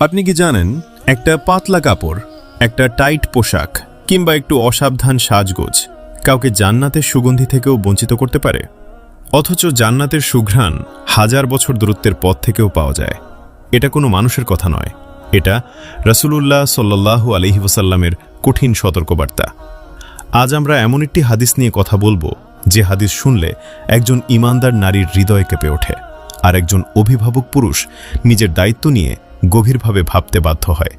আপনি কি জানেন, একটা পাতলা কাপড়, একটা টাইট পোশাক, কিংবা একটু অসাবধান সাজগোজ, কাউকে জান্নাতের সুগন্ধি থেকেও বঞ্চিত করতে পারে? অথচ জান্নাতের সুঘ্রাণ হাজার বছর দূরত্বের পথ থেকেও পাওয়া যায়। এটা কোনো মানুষের কথা নয়। এটা রসুলুল্লাহ সাল্লাহু আলহি ওসাল্লামের কঠিন সতর্কবার্তা। আজ আমরা এমন একটি হাদিস নিয়ে কথা বলব, যে হাদিস শুনলে একজন ইমানদার নারীর হৃদয় কেঁপে ওঠে, আর একজন অভিভাবক পুরুষ নিজের দায়িত্ব নিয়ে গভীরভাবে ভাবতে বাধ্য হয়।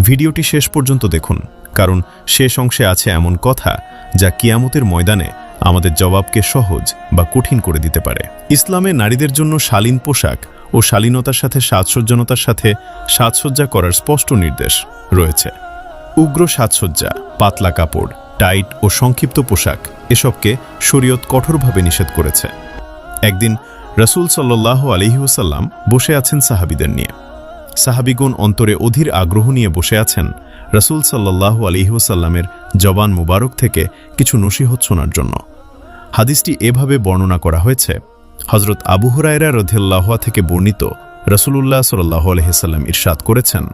ভিডিওটি শেষ পর্যন্ত দেখুন, কারণ শেষ অংশে আছে এমন কথা যা কিয়ামতের ময়দানে আমাদের জবাবকে সহজ বা কঠিন করে দিতে পারে। ইসলামে নারীদের জন্য শালীন পোশাক ও শালীনতার সাথে সাজসজ্জনতার সাথে সাজসজ্জা করার স্পষ্ট নির্দেশ রয়েছে। উগ্র সাজসজ্জা, পাতলা কাপড়, টাইট ও সংক্ষিপ্ত পোশাক এসবকে শরীয়ত কঠোরভাবে নিষেধ করেছে। একদিন রসুল সাল্লাহ আলহিউসাল্লাম বসে আছেন সাহাবিদের নিয়ে। সাহাবিগুন অন্তরে অধীর আগ্রহ নিয়ে বসে আছেন। রসুল সাল্লাহ আলিহাসাল্লামের জবান মুবারক থেকে কিছু নসিহত শোনার জন্য। হাদিসটি এভাবে বর্ণনা করা হয়েছে হজরত আবু হুরায়রা রধিয়াল্লাহা থেকে বর্ণিত রসুলুল্লাহ সাল্লাহ আলহিসাল্লাম ইরশাদ করেছেন,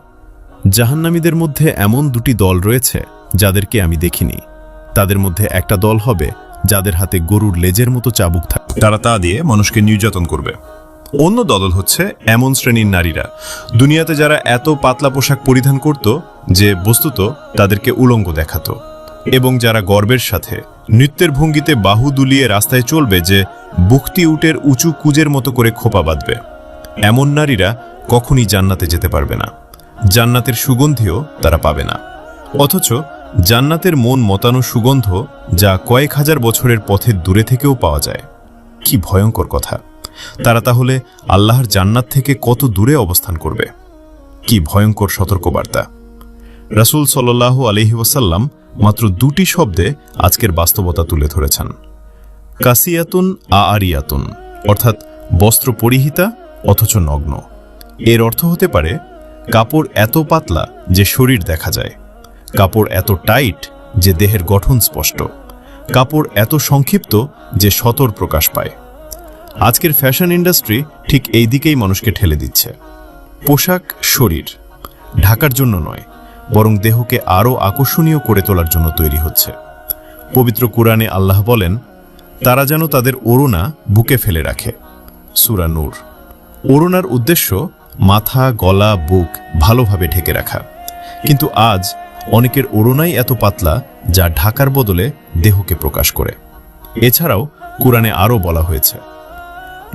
জাহান্নামীদের মধ্যে এমন দুটি দল রয়েছে যাদেরকে আমি দেখিনি। তাদের মধ্যে একটা দল হবে যাদের হাতে গরুর লেজের মতো চাবুক থাকবে তারা তা দিয়ে মানুষকে নির্যাতন করবে। অন্য দল হচ্ছে এমন শ্রেণির নারীরা। দুনিয়াতে যারা এত পাতলা পোশাক পরিধান করত যে বস্তুত তাদেরকে উলঙ্গ দেখাতো। এবং যারা গর্বের সাথে নৃত্যের ভঙ্গিতে বাহু দুলিয়ে রাস্তায় চলবে যে বুকটি উটের উঁচু কুজের মতো করে খোপা বাঁধবে। এমন নারীরা কখনই জান্নাতে যেতে পারবে না। জান্নাতের সুগন্ধিও তারা পাবে না। অথচ জান্নাতের মন মতানো সুগন্ধ যা কয়েক হাজার বছরের পথের দূরে থেকেও পাওয়া যায়। কি ভয়ঙ্কর কথা। তারা তাহলে আল্লাহর জান্নাত থেকে কত দূরে অবস্থান করবে? কি ভয়ঙ্কর সতর্কবার্তা। রাসূল সাল্লাহ আলহি ওয়াসাল্লাম মাত্র দুটি শব্দে আজকের বাস্তবতা তুলে ধরেছেন। কাসিয়াতুন আ আরিয়াতুন, অর্থাৎ বস্ত্র পরিহিতা অথচ নগ্ন। এর অর্থ হতে পারে, কাপড় এত পাতলা যে শরীর দেখা যায়, কাপড় এত টাইট যে দেহের গঠন স্পষ্ট, কাপড় এত সংক্ষিপ্ত যে সতর প্রকাশ পায়। আজকের ফ্যাশন ইন্ডাস্ট্রি ঠিক এই দিকেই মানুষকে ঠেলে দিচ্ছে। পোশাক, শরীর, ঢাকার জন্য নয়, বরং দেহকে আরও আকর্ষণীয় করে তোলার জন্য তৈরি হচ্ছে। পবিত্র কুরআনে আল্লাহ বলেন, তারা যেন তাদের ওড়না বুকে ফেলে রাখে। সুরা নূর। ওড়নার উদ্দেশ্য মাথা, গলা, বুক ভালোভাবে ঢেকে রাখা। কিন্তু আজ অনেকের ওড়নাই এত পাতলা যা ঢাকার বদলে দেহকে প্রকাশ করে। এছাড়াও কুরআনে আরও বলা হয়েছে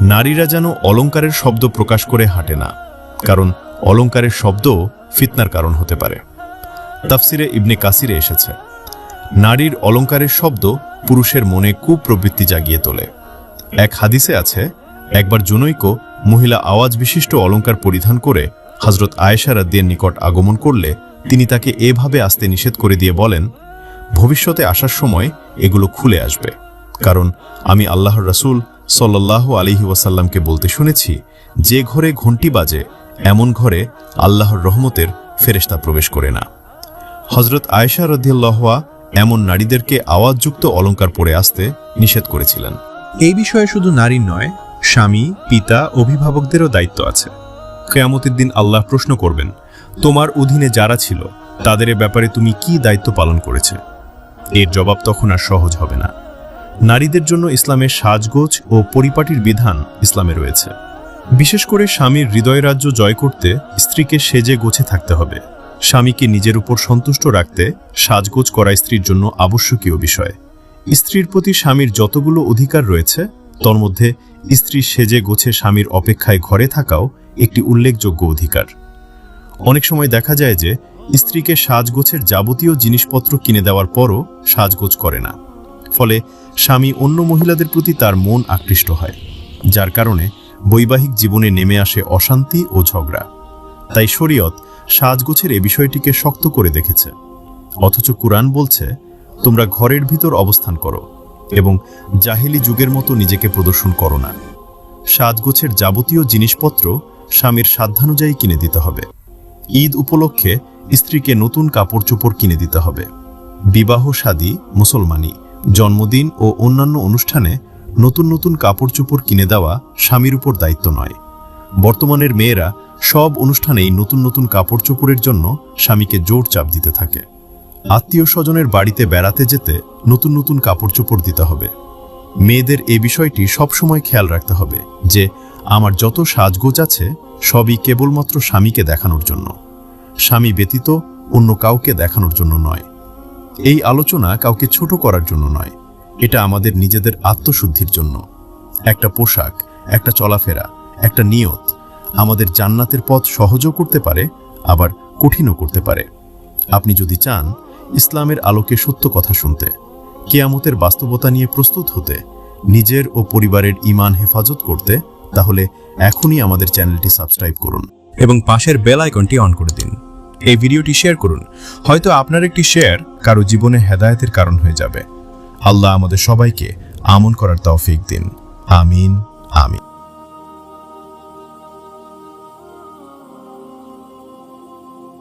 নারীরা যেন অলঙ্কারের শব্দ প্রকাশ করে হাঁটে না, কারণ অলঙ্কারের শব্দ ফিতনার কারণ হতে পারে। তাফসিরে ইবনে কাসিরে এসেছে, নারীর অলঙ্কারের শব্দ পুরুষের মনে কুপ্রবৃত্তি জাগিয়ে তোলে। এক হাদিসে আছে, একবার জনৈক মহিলা আওয়াজ বিশিষ্ট অলঙ্কার পরিধান করে হজরত আয়েশা রাদ্দিয়ের নিকট আগমন করলে তিনি তাকে এভাবে আসতে নিষেধ করে দিয়ে বলেন, ভবিষ্যতে আসার সময় এগুলো খুলে আসবে, কারণ আমি আল্লাহর রাসূল সাল্লাহ আলিহি ওয়াসাল্লামকে বলতে শুনেছি, যে ঘরে ঘণ্টি বাজে, এমন ঘরে আল্লাহর রহমতের ফেরেশতা প্রবেশ করে না। হজরত আয়েশা রদিয়াল্লাহা এমন নারীদেরকে আওয়াজযুক্ত অলঙ্কার পরে আসতে নিষেধ করেছিলেন। এই বিষয়ে শুধু নারীর নয়, স্বামী, পিতা, অভিভাবকদেরও দায়িত্ব আছে। কেয়ামতের দিন আল্লাহ প্রশ্ন করবেন, তোমার অধীনে যারা ছিল, তাদের ব্যাপারে তুমি কি দায়িত্ব পালন করেছে? এর জবাব তখন আর সহজ হবে না। নারীদের জন্য ইসলামের সাজগোজ ও পরিপাটির বিধান ইসলামে রয়েছে। বিশেষ করে স্বামীর হৃদয় রাজ্য জয় করতে স্ত্রীকে সেজে গোছে থাকতে হবে। স্বামীকে নিজের উপর সন্তুষ্ট রাখতে সাজগোজ করা স্ত্রীর জন্য আবশ্যকীয় বিষয়। স্ত্রীর প্রতি স্বামীর যতগুলো অধিকার রয়েছে তর মধ্যে স্ত্রী সেজে গোছে স্বামীর অপেক্ষায় ঘরে থাকাও একটি উল্লেখযোগ্য অধিকার। অনেক সময় দেখা যায় যে স্ত্রীকে সাজগোছের যাবতীয় জিনিসপত্র কিনে দেওয়ার পরও সাজগোজ করে না। ফলে স্বামী অন্য মহিলাদের প্রতি তার মন আকৃষ্ট হয়, যার কারণে বৈবাহিক জীবনে নেমে আসে অশান্তি ও ঝগড়া। তাই শরীয়ত সাজগোছের এ বিষয়টিকে শক্ত করে দেখেছে। অথচ কুরআন বলছে, তোমরা ঘরের ভিতর অবস্থান করো এবং জাহেলি যুগের মতো নিজেকে প্রদর্শন করো না। সাজগোছের যাবতীয় জিনিসপত্র স্বামীর সাধ্যানুযায়ী কিনে দিতে হবে। ঈদ উপলক্ষে স্ত্রীকে নতুন কাপড় চোপড় কিনে দিতে হবে। বিবাহ সাদী মুসলমানি জন্মদিন ও অন্যান্য অনুষ্ঠানে নতুন নতুন কাপড় চোপড় কিনে দেওয়া স্বামীর উপর দায়িত্ব নয়। বর্তমানের মেয়েরা সব অনুষ্ঠানেই নতুন নতুন কাপড় চোপড়ের জন্য স্বামীকে জোর চাপ দিতে থাকে। আত্মীয় স্বজনের বাড়িতে বেড়াতে যেতে নতুন নতুন কাপড় চোপড় দিতে হবে। মেয়েদের এ বিষয়টি সবসময় খেয়াল রাখতে হবে যে, আমার যত সাজগোজ আছে, সবই কেবলমাত্র স্বামীকে দেখানোর জন্য। স্বামী ব্যতীত অন্য কাউকে দেখানোর জন্য নয়। এই আলোচনা কাউকে ছোট করার জন্য নয়। এটা আমাদের নিজেদের আত্মশুদ্ধির জন্য। একটা পোশাক, একটা চলাফেরা, একটা নিয়ত আমাদের জান্নাতের পথ সহজও করতে পারে, আবার কঠিনও করতে পারে। আপনি যদি চান ইসলামের আলোকে সত্য কথা শুনতে, কেয়ামতের বাস্তবতা নিয়ে প্রস্তুত হতে, নিজের ও পরিবারের ইমান হেফাজত করতে, তাহলে এখনই আমাদের চ্যানেলটি সাবস্ক্রাইব করুন। এবং পাশের বেল আইকনটি অন করে দিন। এই ভিডিওটি শেয়ার করুন। হয়তো আপনার একটি শেয়ার কারও জীবনে হেদায়তের কারণ হয়ে যাবে। আল্লাহ আমাদের সবাইকে আমন করার তৌফিক দিন। আমিন আমিন।